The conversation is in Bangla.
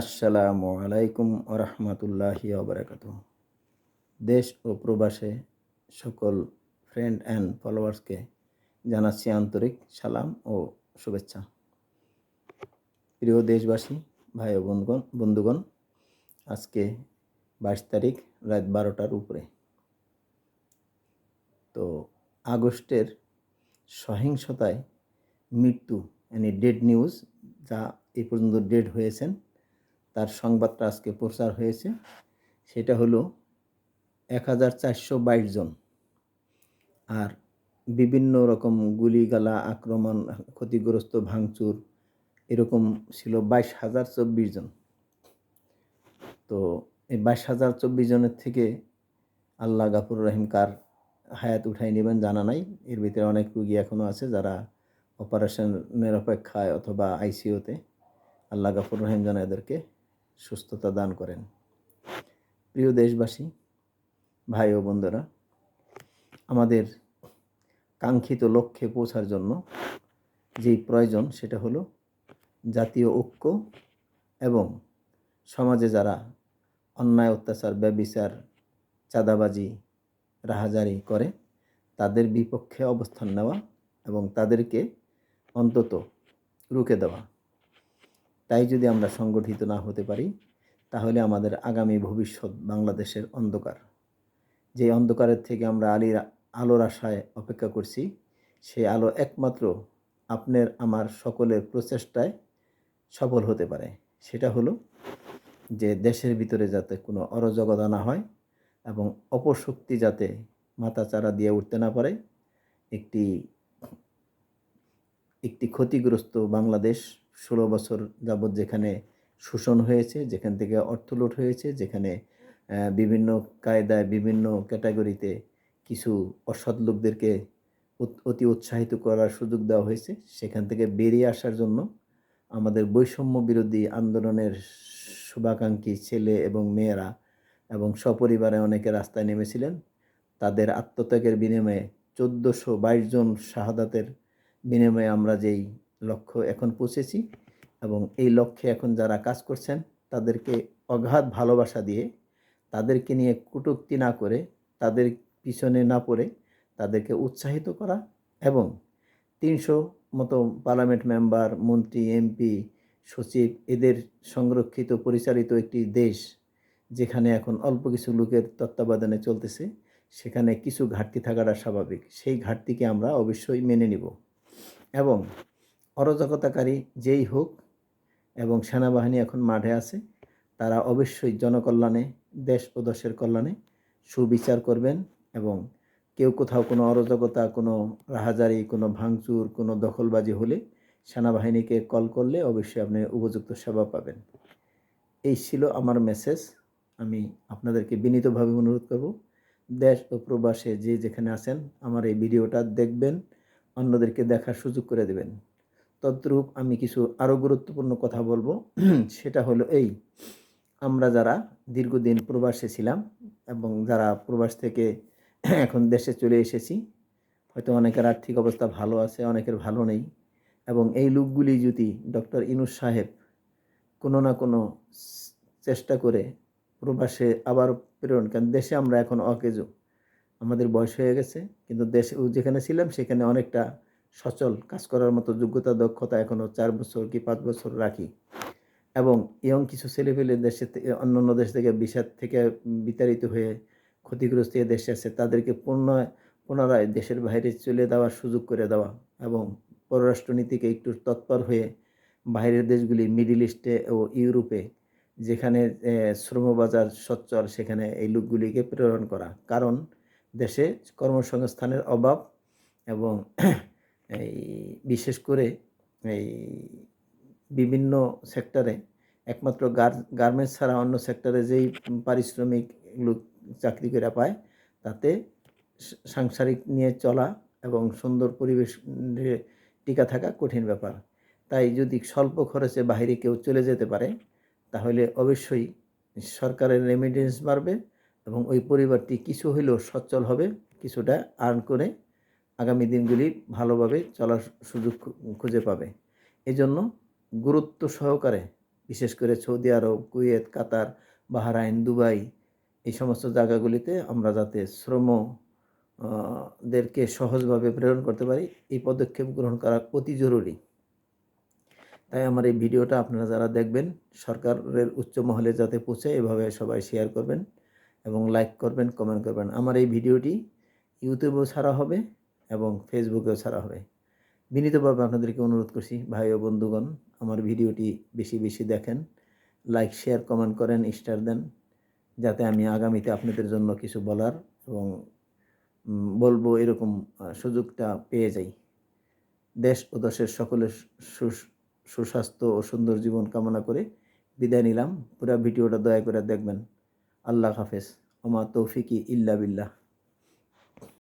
আসসালামু আলাইকুম রহমতুল্লাহি ওবরাকাত দেশ ও প্রবাসে সকল ফ্রেন্ড অ্যান্ড ফলোয়ার্সকে জানাচ্ছি আন্তরিক সালাম ও শুভেচ্ছা। প্রিয় দেশবাসী, ভাই ও বন্ধুগণ বন্ধুগণ, আজকে বাইশ তারিখ, রাত বারোটার উপরে। তো আগস্টের সহিংসতায় মৃত্যু মানে ডেড নিউজ যা এই পর্যন্ত ডেড হয়েছেন তার সংবাদটা আজকে প্রচার হয়েছে। সেটা হলো এক হাজার চারশো বাইশ জন আর বিভিন্ন রকম গুলিগালা, আক্রমণ, ক্ষতিগ্রস্ত ভাঙচুর, এরকম ছিল বাইশ হাজার চব্বিশ জন। তো এই বাইশ হাজার চব্বিশ জনের থেকে আল্লাহ গাফুর রহিম কার হায়াত উঠাই নেবেন জানা নাই। এর ভিতরে অনেক রুগী এখনও আছে যারা অপারেশনের অপেক্ষায় অথবা আইসিইউতে। আল্লাহ গাফুর রহিম যেন এদেরকে সুস্থতা দান করেন। প্রিয় দেশবাসী, ভাই ও বন্ধুরা, আমাদের কাঙ্ক্ষিত লক্ষ্যে পৌঁছার জন্য যেই প্রয়োজন সেটা হলো জাতীয় ঐক্য এবং সমাজে যারা অন্যায়, অত্যাচার, ব্যবিচার, চাঁদাবাজি, রাহাজারি করে, তাদের বিপক্ষে অবস্থান নেওয়া এবং তাদেরকে অন্তত রুখে দেওয়া। তাই যদি আমরা সংগঠিত না হতে পারি, তাহলে আমাদের আগামী ভবিষ্যৎ বাংলাদেশের অন্ধকার। যে অন্ধকারের থেকে আমরা আলির আলোর আশায় অপেক্ষা করছি সেই আলো একমাত্র আপনার আমার সকলের প্রচেষ্টায় সফল হতে পারে। সেটা হলো যে দেশের ভিতরে যাতে কোনো অরাজকতা না হয় এবং অপশক্তি যাতে মাথাচাড়া দিয়ে উঠতে না পারে, একটি একটি ক্ষতিগ্রস্ত বাংলাদেশ ষোলো বছর যাবৎ যেখানে শোষণ হয়েছে, যেখান থেকে অর্থ লুট হয়েছে, যেখানে বিভিন্ন কায়দায়, বিভিন্ন ক্যাটাগরিতে কিছু অসৎ লোকদেরকে অতি উৎসাহিত করার সুযোগ দেওয়া হয়েছে, সেখান থেকে বেরিয়ে আসার জন্য আমাদের বৈষম্য বিরোধী আন্দোলনের শুভাকাঙ্ক্ষী ছেলে এবং মেয়েরা এবং সপরিবারে অনেকে রাস্তায় নেমেছিলেন। তাদের আত্মত্যাগের বিনিময়ে চোদ্দোশো বাইশ জন শাহাদাতের বিনিময়ে আমরা যেই লক্ষ্য এখন পৌঁছেছি এবং এই লক্ষ্যে এখন যারা কাজ করছেন, তাদেরকে অগাধ ভালোবাসা দিয়ে, তাদেরকে নিয়ে কটুক্তি না করে, তাদের পিছনে না পড়ে তাদেরকে উৎসাহিত করা এবং তিনশো মতো পার্লামেন্ট মেম্বার, মন্ত্রী, এমপি, সচিব এদের সংরক্ষিত, পরিচালিত একটি দেশ যেখানে এখন অল্প কিছু লোকের তত্ত্বাবধানে চলতেছে, সেখানে কিছু ঘাটতি থাকাটা স্বাভাবিক। সেই ঘাটতিকে আমরা অবশ্যই মেনে নিব। এবং অরাজকতাকারী যেই হোক এবং সেনাবাহিনী এখন মাঠে আছে, তারা অবশ্যই জনকল্যাণে, দেশ ও দশের কল্যাণে সুবিচার করবেন এবং কেউ কোথাও কোনো অরাজকতা, কোনো রাহাজারি, কোনো ভাঙচুর, কোনো দখলবাজি হলে সেনাবাহিনীকে কল করলে অবশ্যই আপনি উপযুক্ত সেবা পাবেন। এই ছিল আমার মেসেজ আমি আপনাদেরকে বিনীতভাবে অনুরোধ করব, দেশ ও প্রবাসে যে যেখানে আছেন, আমার এই ভিডিওটা দেখবেন, অন্যদেরকে দেখার সুযোগ করে দেবেন। তদ্রূপ আমি কিছু আরও গুরুত্বপূর্ণ কথা বলব। সেটা হলো এই, আমরা যারা দীর্ঘদিন প্রবাসে ছিলাম এবং যারা প্রবাস থেকে এখন দেশে চলে এসেছি, হয়তো অনেকের আর্থিক অবস্থা ভালো আছে, অনেকের ভালো নেই এবং এই লোকগুলি যদি ডক্টর ইনুস সাহেব কোনো না কোনো চেষ্টা করে প্রবাসে আবার প্রেরণ কারণ দেশে আমরা এখন অকেজো, আমাদের বয়স হয়ে গেছে, কিন্তু দেশে যেখানে ছিলাম সেখানে অনেকটা সচল, কাজ করার মতো যোগ্যতা, দক্ষতা এখনও চার বছর কি পাঁচ বছর রাখি। এবং ইয়ং কিছু ছেলেপেলে দেশে অন্য অন্য দেশ থেকে বিষাদ থেকে বিতাড়িত হয়ে ক্ষতিগ্রস্ত হয়ে দেশে আছে, তাদেরকে পুনঃ পুনরায় দেশের বাইরে চলে দেওয়ার সুযোগ করে দেওয়া এবং পররাষ্ট্রনীতিকে একটু তৎপর হয়ে বাইরের দেশগুলি মিডিল ইস্টে ও ইউরোপে যেখানে শ্রমবাজার সচ্চল সেখানে এই লোকগুলিকে প্রেরণ করা। কারণ দেশে কর্মসংস্থানের অভাব এবং এই বিশেষ করে এই বিভিন্ন সেক্টরে একমাত্র গার গার্মেন্টস ছাড়া অন্য সেক্টরে যেই পারিশ্রমিক লোক চাকরি করে পায়, তাতে সাংসারিক নিয়ে চলা এবং সুন্দর পরিবেশ টিকা থাকা কঠিন ব্যাপার। তাই যদি স্বল্প খরচে বাহিরে কেউ চলে যেতে পারে, তাহলে অবশ্যই সরকারের রেমিডেন্স বাড়বে এবং ওই পরিবারটি কিছু হলেও সচ্ছল হবে, কিছুটা আর্ন করে আগামী দিনগুলি ভালোভাবে চলার সুযোগ খুঁজে পাবে। এজন্য গুরুত্ব সহকারে, বিশেষ করে Saudi Arab, Kuwait, Qatar, Bahrain, Dubai, এই সমস্ত জায়গাগুলিতে আমরা যাতে শ্রম দেরকে সহজভাবে প্রেরণ করতে পারি, এই পদক্ষেপ গ্রহণ করা অতি জরুরি। তাই আমার এই ভিডিওটা আপনারা যারা দেখবেন, সরকারের উচ্চ মহলে যাতে পৌঁছে, এভাবে সবাই শেয়ার করবেন এবং লাইক করবেন, কমেন্ট করবেন। আমার এই ভিডিওটি ইউটিউবেও ছাড়া হবে এবং ফেসবুকেও ছাড়া হবে। বিনীতভাবে আপনাদেরকে অনুরোধ করছি, ভাই ও বন্ধুগণ, আমার ভিডিওটি বেশি বেশি দেখেন লাইক শেয়ার কমেন্ট করেন স্টার দেন, যাতে আমি আগামীতে আপনাদের জন্য কিছু বলার এবং বলব এরকম সুযোগটা পেয়ে যাই। দেশ ও দেশের সকলের সুস্বাস্থ্য ও সুন্দর জীবন কামনা করে বিদায় নিলাম। পুরো ভিডিওটা দয়া করে দেখবেন। আল্লাহ হাফেজ। ওমা তৌফিকি ইল্লা বিল্লাহ।